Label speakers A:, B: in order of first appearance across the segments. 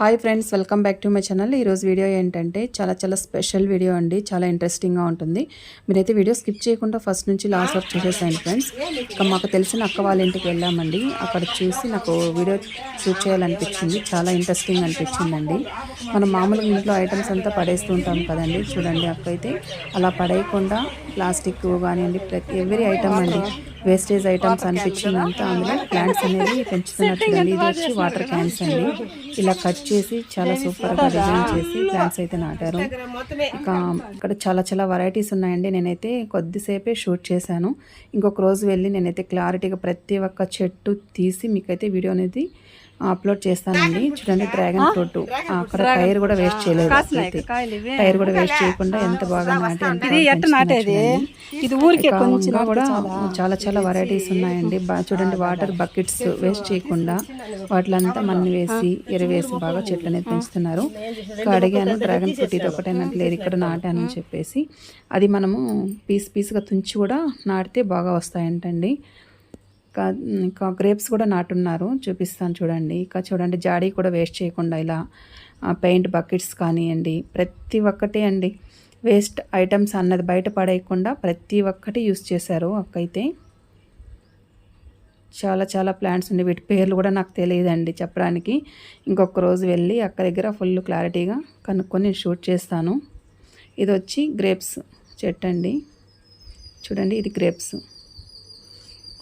A: Hi friends welcome back to my channel. ఈరోజు video ఏంటంటే చాలా చాలా స్పెషల్ వీడియో అండి. చాలా ఇంట్రెస్టింగ్గా ఉంటుంది. మీరైతే వీడియో స్కిప్ చేయకుండా ఫస్ట్ నుంచి లాస్ట్ వరకు చూసేసాను ఫ్రెండ్స్. ఇక మాకు తెలిసిన అక్క వాళ్ళ ఇంటికి వెళ్ళామండి. అక్కడ చూసి నాకు వీడియో షూట్ చేయాలనిపించింది. చాలా ఇంట్రెస్టింగ్ అనిపించిందండి. మనం మామూలుగా ఇంట్లో ఐటమ్స్ అంతా పడేస్తూ ఉంటాం కదండి. చూడండి అక్క అయితే అలా పడేయకుండా ప్లాస్టిక్ కానివ్వండి ప్రతి ఎవ్రీ ఐటమ్ అండి. వేస్టేజ్ ఐటమ్స్ అనిపించిందంతా అందులో. ప్లాంట్స్ అనేవి పెంచుతున్నారు చూడండి ఇది వచ్చి వాటర్ క్యాన్స్ అండి ఇలా కట్ చేసి చాలా సూపర్గా డిజైన్ చేసి ప్లాంట్స్ అయితే నాటారు. ఇక ఇక్కడ చాలా చాలా వెరైటీస్ ఉన్నాయండి. నేనైతే కొద్దిసేపే షూట్ చేశాను. ఇంకొక రోజు వెళ్ళి నేనైతే క్లారిటీగా ప్రతి ఒక్క చెట్టు తీసి మీకైతే వీడియో అనేది అప్లోడ్ చేస్తానండి. చూడండి డ్రాగన్ ఫ్రూట్ అక్కడ టైర్ కూడా వేస్ట్ చేయలేదు. టైర్ కూడా వేస్ట్ చేయకుండా ఎంత బాగా నాటి.
B: ఇది ఊరికే
A: కూడా చాలా చాలా వెరైటీస్ ఉన్నాయండి. చూడండి వాటర్ బకెట్స్ వేస్ట్ చేయకుండా వాటిలంతా మన్ని వేసి ఎరవేసి బాగా చెట్లు అనేది పెంచుతున్నారు. ఇంకా అడిగాను డ్రాగన్ ఫ్రూట్ ఇది ఒకటే నాకు లేదు ఇక్కడ నాటాను అని చెప్పేసి అది మనము పీస్ పీస్గా తుంచి కూడా నాటితే బాగా వస్తాయంటండి. ఇంకా ఇంకా గ్రేప్స్ కూడా నాటున్నారు. చూపిస్తాను చూడండి. ఇంకా చూడండి జాడీ కూడా వేస్ట్ చేయకుండా ఇలా పెయింట్ బకెట్స్ కానివ్వండి ప్రతి ఒక్కటి అండి. వేస్ట్ ఐటమ్స్ అన్నది బయట పడేయకుండా ప్రతి ఒక్కటి యూస్ చేశారు అక్కయితే చాలా చాలా ప్లాంట్స్ ఉన్నాయి వీటి పేర్లు కూడా నాకు తెలియదండి చెప్పడానికి. ఇంకొక రోజు వెళ్ళి అక్క దగ్గర ఫుల్ క్లారిటీగా కనుక్కొని షూట్ చేస్తాను. ఇది వచ్చి గ్రేప్స్ చెట్టు అండి చూడండి ఇది గ్రేప్స్.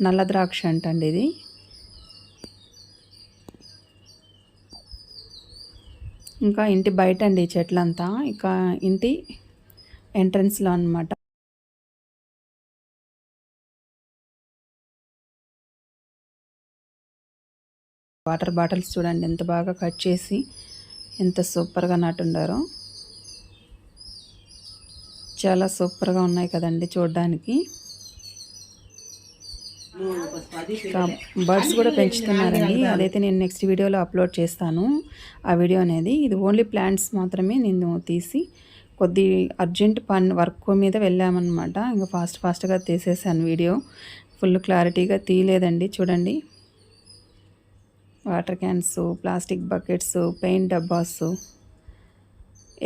A: నల్ల ద్రాక్ష అంటండి ఇది. ఇంకా ఇంటి బయట అండి చెట్లంతా. ఇక ఇంటి ఎంట్రన్స్లో అన్నమాట. వాటర్ బాటిల్స్ చూడండి ఎంత బాగా కట్ చేసి ఎంత సూపర్గా నాటుండారో చాలా సూపర్గా ఉన్నాయి కదండి చూడడానికి. బర్డ్స్ కూడా పెంచుతున్నారండి అదైతే నేను నెక్స్ట్ వీడియోలో అప్లోడ్ చేస్తాను. ఆ వీడియో అనేది ఇది ఓన్లీ ప్లాంట్స్ మాత్రమే నేను తీసి కొద్ది అర్జెంట్ పని వర్క్ మీద వెళ్ళామన్నమాట. ఇంకా ఫాస్ట్ ఫాస్ట్గా తీసేసాను వీడియో. ఫుల్ క్లారిటీగా తీయలేదండి. చూడండి. Water cans plastic buckets paint డబ్బాస్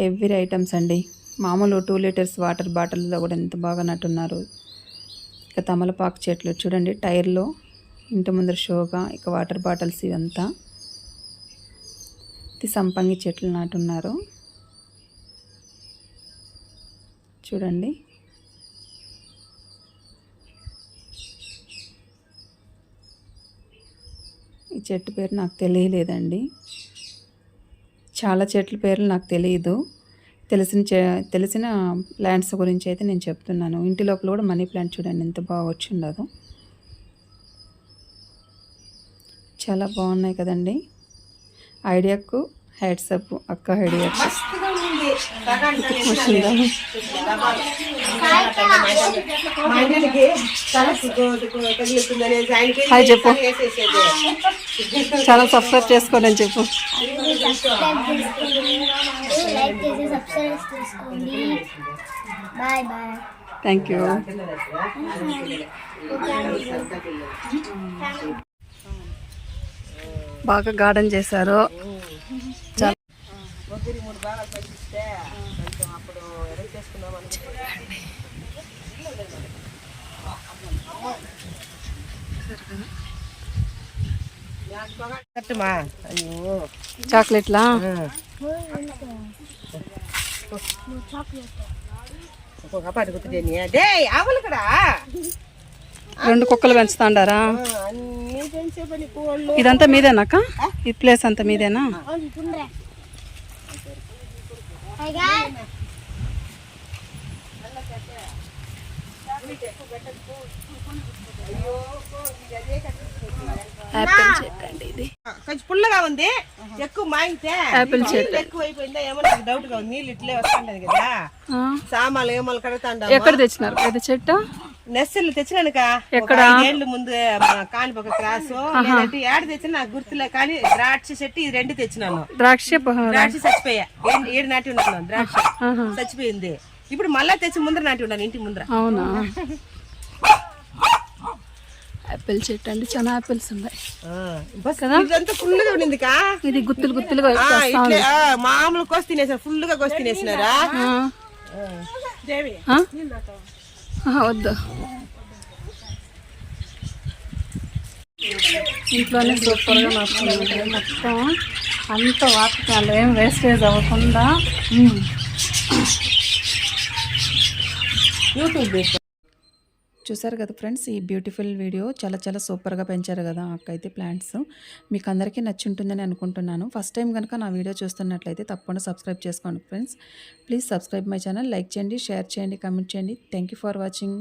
A: every items అండి. మామూలు టూ లీటర్స్ వాటర్ బాటిల్లో కూడా ఎంత బాగా నట్టున్నారు. ఇక తమలపాకు చెట్లు చూడండి టైర్లో ఇంటి ముందర షోగా ఇక వాటర్ బాటిల్స్ ఇవంతా. ఇది సంపంగి చెట్లు నాటున్నారు. చూడండి. ఈ చెట్టు పేరు నాకు తెలియలేదండి. చాలా చెట్ల పేర్లు నాకు తెలియదు తెలిసిన తెలిసిన ప్లాంట్స్ గురించి అయితే నేను చెప్తున్నాను. ఇంటి లోపల కూడా మనీ ప్లాంట్ చూడండి ఎంత బాగా వచ్చిండదో చాలా బాగున్నాయి కదండి. ఐడియాకు హెడ్సప్ అక్క ఐడియాకు హాయ్ చెప్పు. చాలా సబ్స్క్రైబ్ చేసుకోండి అని చెప్పు.
C: లైక్ చేసి సబ్స్క్రైబ్ చేసుకోండి బాయ్ బాయ్
A: థ్యాంక్ యూ బాగా గార్డెన్ చేశారు చాలా
B: అయ్యో.
A: చాక్లెట్లా? రెండు కుక్కలు పెంచుతాండారా?
B: అన్ని పెంచే పని కోళ్ళు.
A: ఇదంతా మీదేనాక ఈ ప్లేస్ అంతా మీదేనా? యాపిల్ చెట్టు అండి ఇది
B: కొంచెం పుల్లగా ఉంది. ఎక్కువ మాగితే
A: యాపిల్ చెట్టు.
B: ఎక్కువ అయిపోయిందా ఏమో నాకు డౌట్గా ఉంది. నీళ్ళు ఇట్లే వస్తుంటది కదా. ఏమాలు కడతాండా
A: ఎక్కడ తెచ్చినారు? చెట్టు?
B: నెస్సులు తెచ్చినానుక
A: ఎక్కడ?
B: ఏళ్ళు ముందు కానిపొక క్రాస్. ఏడు తెచ్చినా నాకు గుర్తులే కానీ ద్రాక్ష చెట్టు ఇది రెండు తెచ్చినాను.
A: ద్రాక్ష
B: ద్రాక్ష చచ్చిపోయా. ఏడు- నాటి ఉన్నాను ద్రాక్ష. చచ్చిపోయింది. ఇప్పుడు మళ్ళా తెచ్చి ముందర నాటి ఉన్నాను ఇంటి ముందర.
A: అవునా? యాపిల్ చెట్టు అండి చాలా యాపిల్స్ ఉన్నాయి.
B: ఆ, బస్ ఇదంతా ఫుల్గా ఉండింది కా?
A: ఇది గుత్తులు గుత్తులుగా
B: మామూలు కోసి తినేసారు ఫుల్గా కోసి తినేసినారా?
A: వద్దు. ఇంట్లోనే సూపర్గా నడుస్తుంది. మొత్తం అంత వాతకాలు ఏం వేస్టేజ్ అవ్వకుండా.
B: యూట్యూబ్
A: చూసారు కదా ఫ్రెండ్స్ ఈ బ్యూటిఫుల్ వీడియో చాలా చాలా సూపర్గా పెంచారు కదా అక్కయితే ప్లాంట్స్ మీకు అందరికీ నచ్చి ఉంటుందని అనుకుంటున్నాను. ఫస్ట్ టైం కనుక నా వీడియో చూస్తున్నట్లయితే తప్పకుండా సబ్స్క్రైబ్ చేసుకోండి friends. Please subscribe my channel like చేయండి షేర్ చేయండి కమెంట్ చేయండి. Thank you for watching